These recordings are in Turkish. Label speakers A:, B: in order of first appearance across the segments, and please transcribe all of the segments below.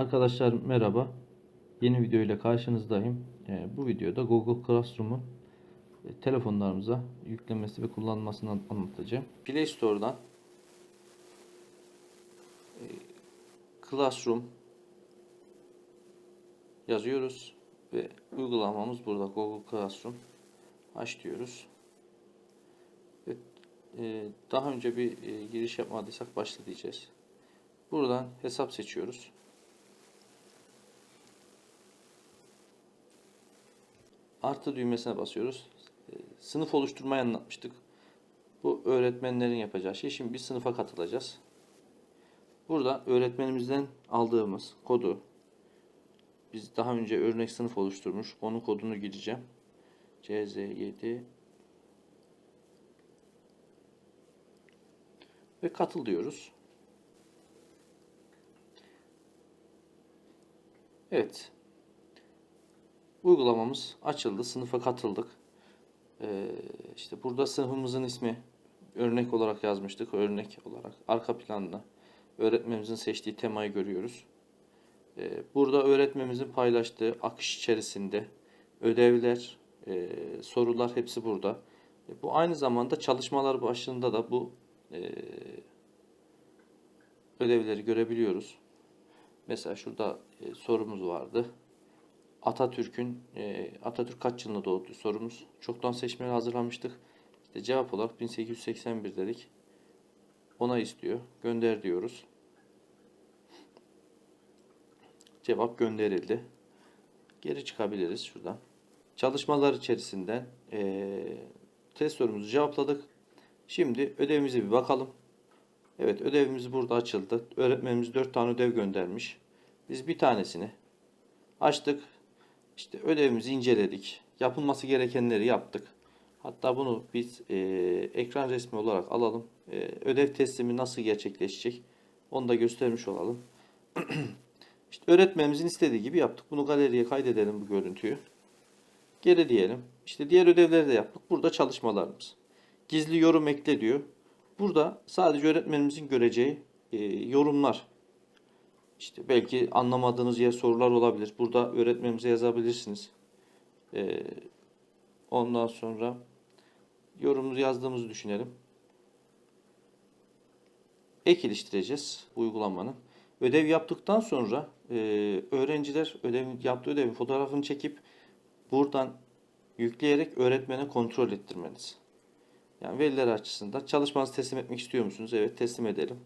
A: Arkadaşlar merhaba. Yeni video ile karşınızdayım. Ee, bu videoda Google Classroom'u e, telefonlarımıza yüklemesi ve kullanmasını an- anlatacağım. Play Store'dan e, Classroom yazıyoruz ve uygulamamız burada Google Classroom aç diyoruz. E, daha önce bir giriş yapmadıysak başla diyeceğiz. Buradan hesap seçiyoruz. Artı düğmesine basıyoruz. E, Sınıf oluşturmayı anlatmıştık. Bu öğretmenlerin yapacağı şey. Şimdi bir sınıfa katılacağız. Burada öğretmenimizden aldığımız kodu biz daha önce örnek sınıf oluşturmuş. Onun kodunu gireceğim. CZ7 ve katıl diyoruz. Evet. Uygulamamız açıldı. Sınıfa katıldık. Ee, işte burada sınıfımızın ismi örnek olarak yazmıştık. Örnek olarak. Arka planda öğretmenimizin seçtiği temayı görüyoruz. Ee, burada öğretmenimizin paylaştığı akış içerisinde ödevler, e, sorular hepsi burada. E, bu aynı zamanda çalışmalar başında da bu e, ödevleri görebiliyoruz. Mesela şurada e, sorumuz vardı. Atatürk'ün e, Atatürk kaç yılında doğdu sorumuz. Çoktan seçmeli hazırlamıştık. İşte cevap olarak 1881 dedik. Ona istiyor. Gönder diyoruz. Cevap gönderildi. Geri çıkabiliriz şuradan. Çalışmalar içerisinden e, test sorumuzu cevapladık. Şimdi ödevimize bir bakalım. Evet ödevimiz burada açıldı. Öğretmenimiz 4 tane ödev göndermiş. Biz bir tanesini açtık. İşte ödevimizi inceledik. Yapılması gerekenleri yaptık. Hatta bunu biz e, ekran resmi olarak alalım. E, ödev teslimi nasıl gerçekleşecek onu da göstermiş olalım. işte öğretmenimizin istediği gibi yaptık. Bunu galeriye kaydedelim bu görüntüyü. Geri diyelim. İşte diğer ödevleri de yaptık. Burada çalışmalarımız. Gizli yorum ekle diyor. Burada sadece öğretmenimizin göreceği e, yorumlar. İşte belki anlamadığınız yer sorular olabilir. Burada öğretmenimize yazabilirsiniz. E, ondan sonra yorumumuzu yazdığımızı düşünelim. Ek iliştireceğiz uygulamanın. Ödev yaptıktan sonra e, öğrenciler ödev, yaptığı ödevin fotoğrafını çekip buradan yükleyerek öğretmene kontrol ettirmeniz. Yani veliler açısından çalışmanızı teslim etmek istiyor musunuz? Evet teslim edelim.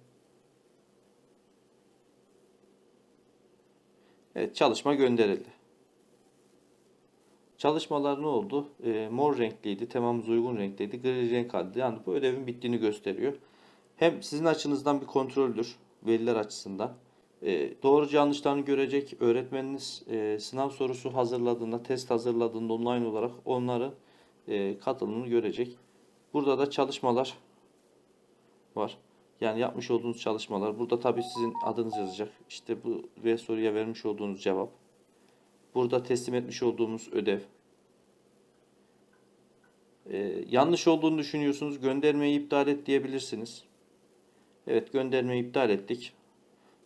A: Evet çalışma gönderildi. Çalışmalar ne oldu? Ee, mor renkliydi, temamız uygun renkteydi, gri renk aldı. Yani bu ödevin bittiğini gösteriyor. Hem sizin açınızdan bir kontroldür, veliler açısından. Ee, doğru yanlışlarını görecek öğretmeniniz e, sınav sorusu hazırladığında, test hazırladığında online olarak onların e, katılımını görecek. Burada da çalışmalar var. Yani yapmış olduğunuz çalışmalar. Burada tabii sizin adınız yazacak. İşte bu ve soruya vermiş olduğunuz cevap. Burada teslim etmiş olduğumuz ödev. Ee, yanlış olduğunu düşünüyorsunuz. Göndermeyi iptal et diyebilirsiniz. Evet göndermeyi iptal ettik.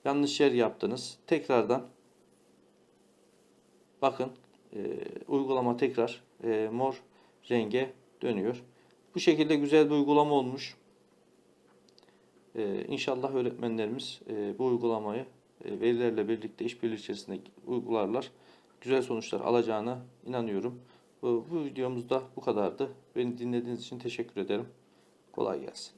A: Yanlış yer yaptınız. Tekrardan bakın e, uygulama tekrar e, mor renge dönüyor. Bu şekilde güzel bir uygulama olmuş. Ee, inşallah öğretmenlerimiz e, bu uygulamayı e, velilerle birlikte işbirliği içerisinde uygularlar. Güzel sonuçlar alacağına inanıyorum. Bu, bu videomuzda bu kadardı. Beni dinlediğiniz için teşekkür ederim. Kolay gelsin.